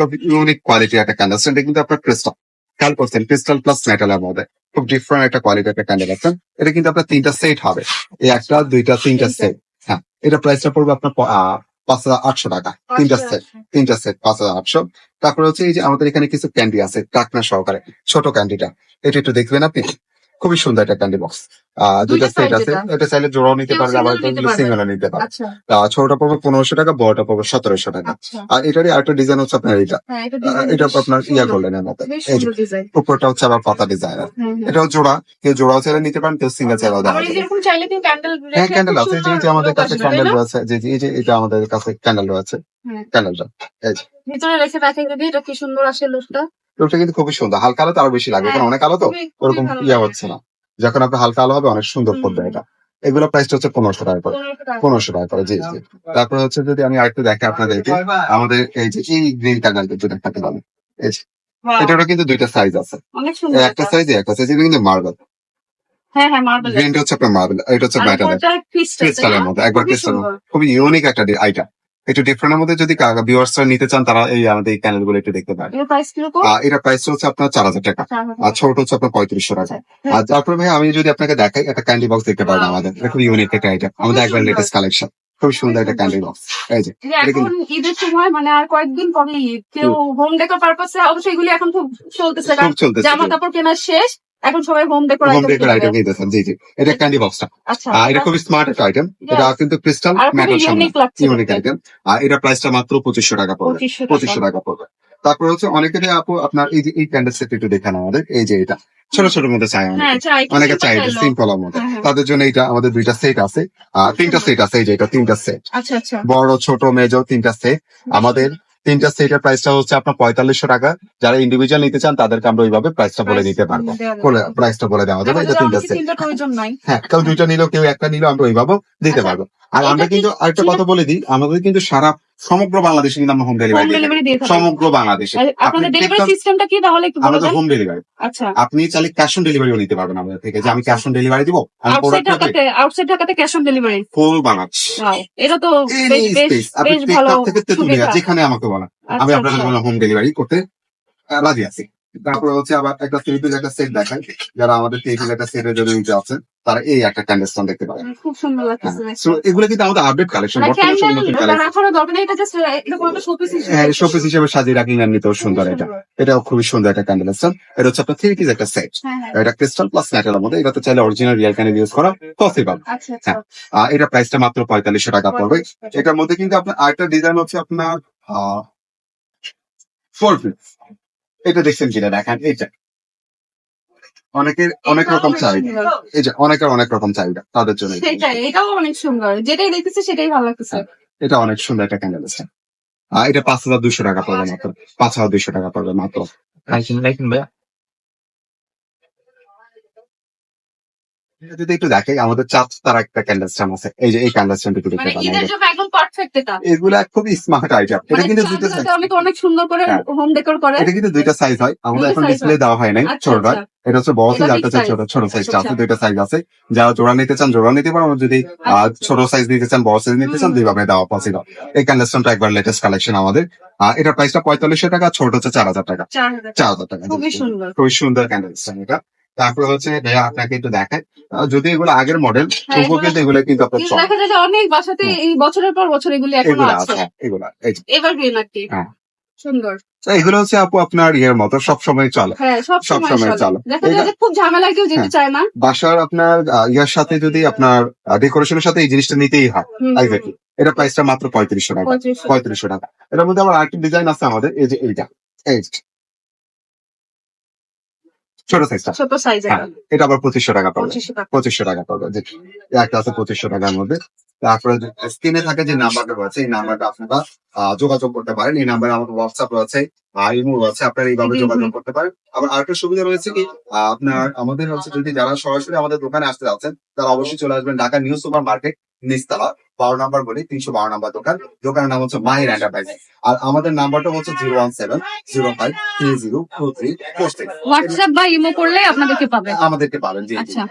খুব unique quality একটা candle এটা কিন্তু আপনার ক্রিস্টাল খেয়াল করছেন ক্রিস্টাল প্লাস মেটালের মধ্যে। খুব ডিফারেন্ট একটা কোয়ালিটি একটা ক্যান্ডেল আছে এটা কিন্তু আপনার তিনটা সেট হবে। এই একটা দুইটা তিনটা সেট হ্যাঁ এটা প্রাইসটা পড়বে আপনার পাঁচ হাজার আটশো টাকা। তিনটা সেট তিনটা সেট পাঁচ হাজার আটশো। তারপরে হচ্ছে এই যে আমাদের এখানে কিছু ক্যান্ডি আছে টাকনা সহকারে ছোট ক্যান্ডিটা এটা একটু দেখবেন আপনি? খুবই সুন্দর একটা ক্যান্ডি বক্স দুইটা সেট আছে এটা। চাইলে জোড়াও নিতে পারবে আবার single নিতে পারবে। সিঙ্গেল নিতে পারবে। আচ্ছা। ছোটটা পড়বে পনেরোশো টাকা বড়টা পড়বে সতেরোশো টাকা। আচ্ছা। আর এটারই আরেকটা ডিজাইন হচ্ছে আপনার এটা। হ্যাঁ এটা আপনার ইয়া। করলেন মতো। সুন্দর ডিজাইন উপরটা হচ্ছে আবার পাতা ডিজাইন হ্যাঁ হ্যাঁ। এটাও জোড়া কেউ জোড়াও চাইলে নিতে পারেন কেউ সিঙ্গেল চাইলেও দেওয়া হ্যাঁ ক্যান্ডেল আছে যে যে আমাদের কাছে ক্যান্ডেল রয়েছে। যে যে এই যে এটা আমাদের কাছে ক্যান্ডেল রয়েছে। ক্যান্ডেলটা এই যে। ভিতরে রেখে দেখেন যদি এটা কি সুন্দর আসে লুকটা? ওটা কিন্তু খুবই সুন্দর। হালকা আলো তো আরও বেশি লাগবে কারণ অনেক আলো তো ওরকম ইয়া হচ্ছে না। যখন আপনার হালকা আলো হবে অনেক সুন্দর। পড়বে এটা। এগুলো প্রাইসটা হচ্ছে পনেরোশো টাকা করে। পনেরোশো টাকা করে। জি জি। তারপরে হচ্ছে যদি আমি আরেকটু দেখে আপনাদেরকে আমাদের এই যে এই গ্রিন ক্যান্ডেলটা যদি দেখাতে পারেন এই যে এটারও কিন্তু দুইটা সাইজ আছে। একটা সাইজ একটা সাইজ এটা কিন্তু মার্বেল হ্যাঁ হ্যাঁ মার্বেল গ্রিনটা হচ্ছে আপনার মার্বেল এটা হচ্ছে ব্যাটার ক্রিস্টালের মধ্যে একবার ক্রিস্টাল খুবই ইউনিক একটা আইটা একটু ডিফারেন্টের মধ্যে যদি ভিউয়ার্সরা নিতে চান তারা এই আমাদের এই ক্যানেলগুলো একটু দেখতে পারেন। এর প্রাইস কীরকম? এটা প্রাইস হচ্ছে আপনার চার হাজার টাকা। আর ছোট হচ্ছে আপনার পঁয়ত্রিশশো টাকা। আর তারপরে ভাই আমি যদি আপনাকে দেখাই একটা ক্যান্ডি বক্স দেখতে পারেন আমাদের। এটা খুব ইউনিক একটা আইটেম আমাদের একবার লেটেস্ট কালেকশন খুব সুন্দর একটা ক্যান্ডি বক্স এই যে এখন ঈদের সময় মানে আর কয়েকদিন পরে কেউ হোম। ডেকোর পারপাসে অবশ্যই এগুলি এখন খুব চলতেছে জামা কাপড় কেনা শেষ। এখন সবাই home decor home decor item নিতেছেন জি জি। এটা ক্যান্ডি বক্সটা আচ্ছা এটা খুবই স্মার্ট একটা আইটেম এটা কিন্তু ক্রিস্টাল আর মেটাল সামনে। ইউনিক আইটেম আর এটা প্রাইসটা মাত্র পঁচিশশো টাকা পড়বে। পঁচিশশো টাকা। পড়বে। তারপর হচ্ছে অনেকেরই আপু আপনার এই যে এই ক্যান্ডেল সেট একটু দেখান আমাদের। এই যে এটা। ছোট ছোট মধ্যে চাই হ্যাঁ অনেকে চাই অনেকে চাই সিম্পল মধ্যে। হ্যাঁ, হ্যাঁ। তাদের জন্য এটা আমাদের দুইটা সেট আছে। আর তিনটা সেট আছে এই যে এটা তিনটা সেট আচ্ছা আচ্ছা। বড় ছোট মেজ তিনটা সেট আমাদের তিনটা সেটের প্রাইসটা হচ্ছে আপনার পঁয়তাল্লিশশো টাকা। যারা ইন্ডিভিজুয়াল নিতে চান তাদেরকে আমরা ওইভাবে প্রাইসটা বলে দিতে পারব। প্রাইসটা বলে দেওয়া যাবে। এটা তিনটা সেট হ্যাঁ কেউ দুইটা নিলেও কেউ একটা নিলেও আমরা ওইভাবে দিতে আচ্ছা, পারব। আর আমরা কিন্তু আরেকটা কথা বলে দিই আমাদের কিন্তু সারা সমগ্র বাংলাদেশে কিন্তু আমরা হোম ডেলিভারি দিই সমগ্র বাংলাদেশে। আপনি আপনাদের ডেলিভারি সিস্টেমটা কি তাহলে একটু বলে আমাদের হোম ডেলিভারি আচ্ছা। আপনি চাইলে ক্যাশ অন ডেলিভারিও নিতে পারবেন আমাদের থেকে যে আমি ক্যাশ অন ডেলিভারি দিব আমি প্রোডাক্ট ঢাকাতে আউটসাইড ঢাকাতে ক্যাশ অন ডেলিভারি ফুল বানাচ্ছি এটা তো বেশ বেশ ভালো থেকে তেতুলিয়া যেখানে আমাকে বলা আমি আচ্ছা, আপনাদের আচ্ছা। জন্য হোম ডেলিভারি করতে রাজি আছি। তারপরে হচ্ছে আবার একটা পিস একটা সেট দেখাই যারা আমাদের পিস একটা সেটের জন্য নিতে আছেন। তারা এই একটা ক্যান্ডেলস্টন দেখতে পারেন খুব সুন্দর লাগতেছে হ্যাঁ। এগুলো কিন্তু আমাদের আপডেট কালেকশন মানে বর্তমানে কালেকশন এটা জাস্ট এরকম একটা শোপিস হ্যাঁ হিসেবে সাজিয়ে রাখলেন এমনিতেও সুন্দর এটা। এটাও খুবই সুন্দর একটা ক্যান্ডেলস্টন এটা হচ্ছে আপনার থ্রি পিস একটা সেট হ্যাঁ হ্যাঁ। এটা ক্রিস্টাল প্লাস মেটালের মধ্যে এটাতে চাইলে অরিজিনাল রিয়াল ক্যান্ডেল ইউজ করা পসিবল আচ্ছা আচ্ছা। আহ, এটা প্রাইসটা মাত্র পঁয়তাল্লিশশো টাকা পড়বে। এটার মধ্যে কিন্তু আপনার আরেকটা ডিজাইন হচ্ছে আপনার ফোর পিস এটা দেখছেন কিনা? দেখেন এটা অনেকের অনেক রকম চাহিদা। এই যে অনেকের অনেক রকম চাহিদা তাদের জন্য। সেটাই এটাও অনেক সুন্দর। যেটাই দেখতেছি সেটাই ভালো লাগতেছে। এটা অনেক সুন্দর একটা ক্যান্ডেল আছে। আর এটা পাঁচ হাজার দুশো টাকা পড়বে মাত্র। পাঁচ হাজার দুশো টাকা পড়বে মাত্র। ভাইয়া। যদি একটু দেখে আমাদের চার তার একটা ক্যান্ডেল স্ট্যান্ড আছে। এই যে এই মানে পারফেক্ট এটা। এগুলা খুবই স্মার্ট আইটেম এটা মানে কিন্তু দুইটা size। অনেক অনেক সুন্দর করে হ্যাঁ। হোম ডেকোর করে। এটা কিন্তু দুইটা সাইজ হয়। আমাদের এখন ডিসপ্লে দেওয়া হয় নাই আচ্ছা, ছোটটা আচ্ছা। এটা হচ্ছে বড় সাইজ চাই ছোট ছোট সাইজটা আচ্ছা, আছে দুইটা সাইজ আছে। যারা জোড়া নিতে চান জোড়া নিতে পারেন। যদি। ছোট সাইজ নিতে চান বড় সাইজ নিতে চান। দুইভাবে দেওয়া পসিবল এই ক্যান্ডেলস্টনটা একবার লেটেস্ট কালেকশন আমাদের। এটার প্রাইসটা পঁয়তাল্লিশশো টাকা ছোট হচ্ছে চার হাজার টাকা। চার হাজার টাকা। খুবই সুন্দর। খুবই সুন্দর ক্যান্ডেলস্টন এটা। তারপরে হচ্ছে ভাইয়া আপনাকে একটু দেখায় যদি এগুলো আগের মডেল হ্যাঁ, তবুও কিন্তু এগুলো কিন্তু আপনার চলে দেখা যায় অনেক বাসাতে এই বছরের পর বছর এগুলি এখনও আছে। হ্যাঁ, এগুলো এই যে। এবার গ্রিন আর কি। হ্যাঁ। সুন্দর। এগুলো হচ্ছে আপু আপনার ইয়ের মতো সব সময় চলে। হ্যাঁ সব সব সময় সময় চলে। খুব ঝামেলা কেউ যেতে। চায় না। বাসার আপনার ইয়ার সাথে যদি আপনার ডেকোরেশনের সাথে এই জিনিসটা নিতেই হয়। Exactly. এটা প্রাইসটা মাত্র পঁয়ত্রিশশো টাকা। পঁয়ত্রিশশো। টাকা। এটার মধ্যে আবার আরেকটা ডিজাইন আছে আমাদের এই যে এইটা। এই। ছোট সাইজটা ছোট সাইজ হ্যাঁ এটা আবার পঁচিশশো টাকা পড়বে পঁচিশশো টাকা। পঁচিশশো টাকা পড়বে যে একটা আছে পঁচিশশো টাকার মধ্যে। তারপরে স্ক্রিনে থাকে যে নাম্বারটা রয়েছে এই নাম্বারটা আপনারা যোগাযোগ করতে পারেন। এই নাম্বারে আমাদের হোয়াটসঅ্যাপ রয়েছে আর ইমো রয়েছে আপনারা এইভাবে যোগাযোগ করতে পারেন। আবার আরেকটা সুবিধা রয়েছে কি আপনার আমাদের হচ্ছে যদি যারা সরাসরি আমাদের দোকানে আসতে যাচ্ছেন তারা অবশ্যই চলে আসবেন ঢাকা নিউ সুপার মার্কেট নিচতলা বারো নাম্বার বলি তিনশো বারো নাম্বার দোকান। দোকানের নাম হচ্ছে মাহির এন্টারপ্রাইজ আর আমাদের নাম্বারটা হচ্ছে zero one seven zero five three zero two three WhatsApp বা ইমো করলে আপনাদেরকে পাবে আমাদেরকে পাবেন জি জি। আচ্ছা।